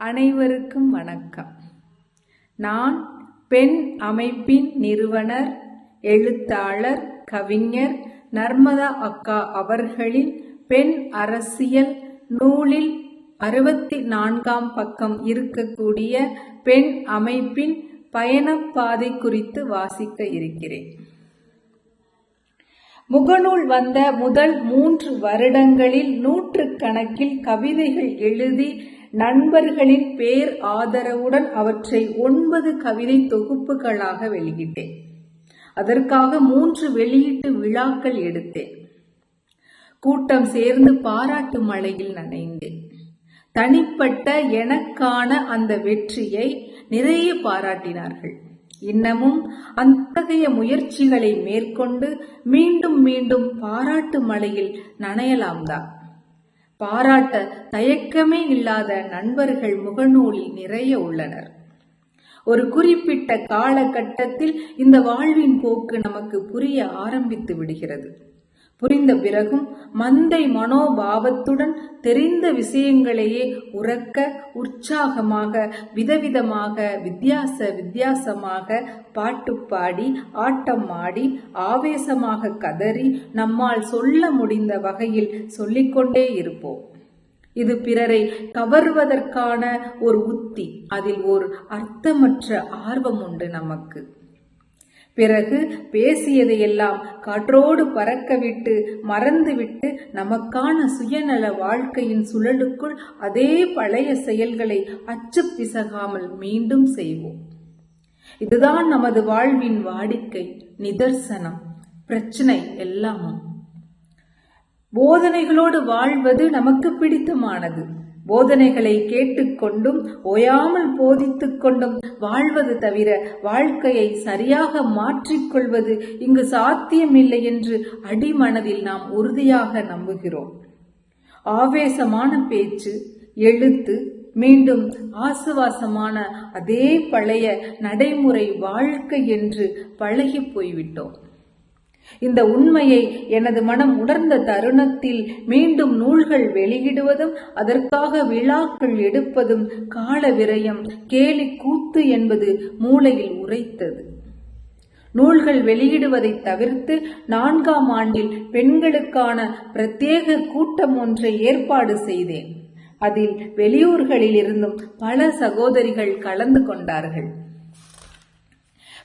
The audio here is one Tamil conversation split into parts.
அனைவருக்கும் வணக்கம். நான் பெண் அமைப்பின் நிறுவனர் எழுத்தாளர் கவிஞர் நர்மதா அக்கா அவர்களின் பெண் அரசியல் நூலில் அறுபத்தி நான்காம் பக்கம் இருக்கக்கூடிய பெண் அமைப்பின் பயணப்பாதை குறித்து வாசிக்க இருக்கிறேன். முகநூல் வந்த முதல் மூன்று வருடங்களில் நூற்று கணக்கில் கவிதைகள் எழுதி நண்பர்களின் பேர் ஆதரவுடன் அவற்றை ஒன்பது கவிதை தொகுப்புகளாக வெளியிட்டேன். அதற்காக மூன்று வெளியீட்டு விழாக்கள் எடுத்தேன். கூட்டம் சேர்ந்து பாராட்டு மழையில் நனைந்தேன். தனிப்பட்ட எனக்கான அந்த வெற்றியை நிறைய பாராட்டினார்கள். இன்னமும் அத்தகைய முயற்சிகளை மேற்கொண்டு மீண்டும் மீண்டும் பாராட்டு மழையில் நனையலாம்தான். பாராட்ட தயக்கமே இல்லாத நண்பர்கள் முகநூலில் நிறைய உள்ளனர். ஒரு குறிப்பிட்ட காலகட்டத்தில் இந்த வாழ்வின் போக்கு நமக்கு புரிய ஆரம்பித்து விடுகிறது. புரிந்த பிறகும் மந்தை மனோபாவத்துடன் தெரிந்த விஷயங்களையே உறக்க உற்சாகமாக விதவிதமாக வித்தியாச வித்தியாசமாக பாட்டு பாடி ஆட்டம் ஆடி ஆவேசமாக கதறி நம்மால் சொல்ல முடிந்த வகையில் சொல்லிக்கொண்டே இருப்போம். இது பிறரை கவர்வதற்கான ஒரு உத்தி. அதில் ஒரு அர்த்தமற்ற ஆர்வம் உண்டு நமக்கு. பிறகு பேசியதையெல்லாம் காற்றோடு பறக்கவிட்டு மறந்துவிட்டு நமக்கான சுயநல வாழ்க்கையின் சுழலுக்குள் அதே பழைய செயல்களை அச்சு பிசகாமல் மீண்டும் செய்வோம். இதுதான் நமது வாழ்வின் வாடிக்கை நிதர்சனம் பிரச்சனை எல்லாமும். போதனைகளோடு வாழ்வது நமக்கு பிடித்தமானது. போதனைகளை கேட்டுக்கொண்டும் ஓயாமல் போதித்துக் கொண்டும் வாழ்வது தவிர வாழ்க்கையை சரியாக மாற்றிக்கொள்வது இங்கு சாத்தியமில்லை என்று அடிமனதில் நாம் உறுதியாக நம்புகிறோம். ஆவேசமான பேச்சு எழுத்து மீண்டும் ஆசுவாசமான அதே பழைய நடைமுறை வாழ்க்கை என்று பழகி போய்விட்டோம். இந்த உண்மையை எனது மனம் உணர்ந்த தருணத்தில் மீண்டும் நூல்கள் வெளியிடுவதும் அதற்காக விழாக்கள் எடுப்பதும் கால விரயம். கேலி கூத்து என்பது மூளையில் உரைத்தது நூல்கள் வெளியிடுவதை தவிர்த்து நான்காம் ஆண்டில் பெண்களுக்கான பிரத்யேக கூட்டம் ஒன்றை ஏற்பாடு செய்தேன். அதில் வெளியூர்களில் இருந்தும் பல சகோதரிகள் கலந்து கொண்டார்கள்.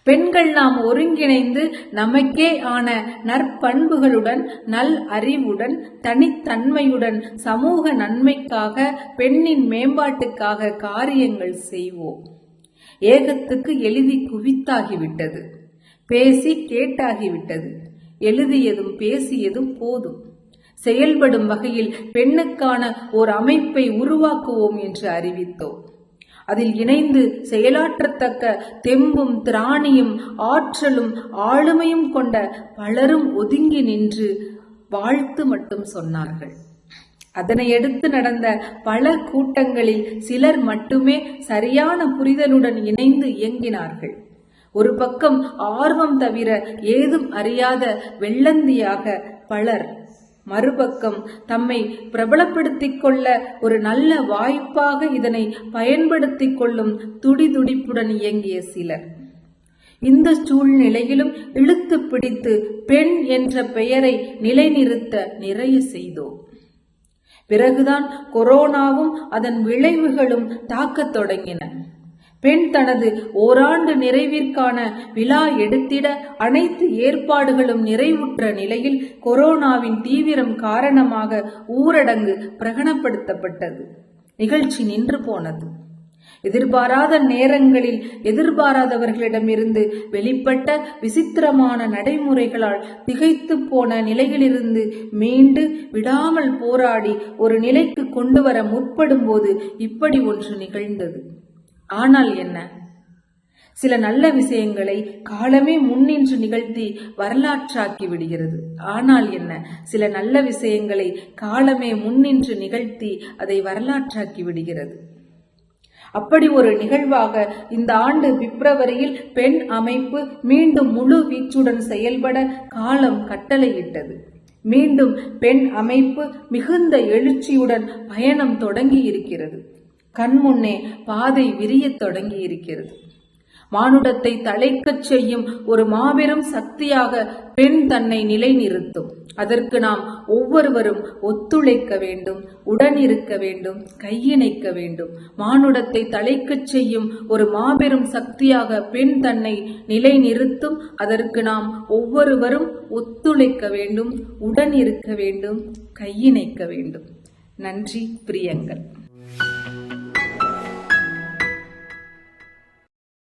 பெண்கள் நாம் ஒருங்கிணைந்து நமக்கே ஆன நற்பண்புகளுடன் நல் அறிவுடன் தனித்தன்மையுடன் சமூக நன்மைக்காக பெண்ணின் மேம்பாட்டுக்காக காரியங்கள் செய்வோம். ஏகத்துக்கு எழுதி குவித்தாகிவிட்டது. பேசி கேட்டாகிவிட்டது. எழுதியதும் பேசியதும் போதும். செயல்படும் வகையில் பெண்ணுக்கான ஓர் அமைப்பை உருவாக்குவோம் என்று அறிவித்தோம். அதில் இணைந்து செயலாற்றத்தக்க தெம்பும் திராணியும் ஆற்றலும் ஆளுமையும் கொண்ட பலரும் ஒதுங்கி நின்று வாழ்த்து மட்டும் சொன்னார்கள். அதனையடுத்து நடந்த பல கூட்டங்களில் சிலர் மட்டுமே சரியான புரிதலுடன் இணைந்து இயங்கினார்கள். ஒரு பக்கம் ஆர்வம் தவிர ஏதும் அறியாத வெள்ளந்தியாக பலர் மறுபக்கம் தம்மை பிரபலப்படுத்திக் கொள்ள ஒரு நல்ல வாய்ப்பாக இதனை பயன்படுத்திக் கொள்ளும் துடிதுடிப்புடன் இயங்கிய சிலர். இந்த சூழ்நிலையிலும் இழுத்து பிடித்து பெண் என்ற பெயரை நிலைநிறுத்த நிறைய செய்தோம். பிறகுதான் கொரோனாவும் அதன் விளைவுகளும் தாக்கத் தொடங்கின. பெண் தனது ஓராண்டு நிறைவிற்கான விழா எடுத்திட அனைத்து ஏற்பாடுகளும் நிறைவுற்ற நிலையில் கொரோனாவின் தீவிரம் காரணமாக ஊரடங்கு பிரகடனப்படுத்தப்பட்டது. நிகழ்ச்சி நின்று போனது. எதிர்பாராத நேரங்களில் எதிர்பாராதவர்களிடமிருந்து வெளிப்பட்ட விசித்திரமான நடைமுறைகளால் திகைத்து போன நிலையிலிருந்து மீண்டு விடாமல் போராடி ஒரு நிலைக்கு கொண்டு வர முற்படும் போது இப்படி ஒன்று நிகழ்ந்தது. ஆனால் என்ன? சில நல்ல விஷயங்களை காலமே முன்னின்று நிகழ்த்தி வரலாற்றாக்கி விடுகிறது. ஆனால் என்ன? சில நல்ல விஷயங்களை காலமே முன்னின்று நிகழ்த்தி அதை வரலாற்றாக்கி விடுகிறது. அப்படி ஒரு நிகழ்வாக இந்த ஆண்டு பிப்ரவரியில் பெண் அமைப்பு மீண்டும் முழு வீச்சுடன் செயல்பட காலம் கட்டளையிட்டது. மீண்டும் பெண் அமைப்பு மிகுந்த எழுச்சியுடன் பயணம் தொடங்கி இருக்கிறது கண்முன்னே பாதை விரியத் தொடங்கி இருக்கிறது மானுடத்தை தழைக்கச் செய்யும் ஒரு மாபெரும் சக்தியாக பெண் தன்னை நிலைநிறுத்தும். அதற்கு நாம் ஒவ்வொருவரும் ஒத்துழைக்க வேண்டும் உடன் இருக்க வேண்டும் கையிணைக்க வேண்டும். மானுடத்தை தழைக்கச் செய்யும் ஒரு மாபெரும் சக்தியாக பெண் தன்னை நிலைநிறுத்தும். அதற்கு நாம் ஒவ்வொருவரும் ஒத்துழைக்க வேண்டும் உடன் இருக்க வேண்டும் கையிணைக்க வேண்டும். நன்றி பிரியங்கள்.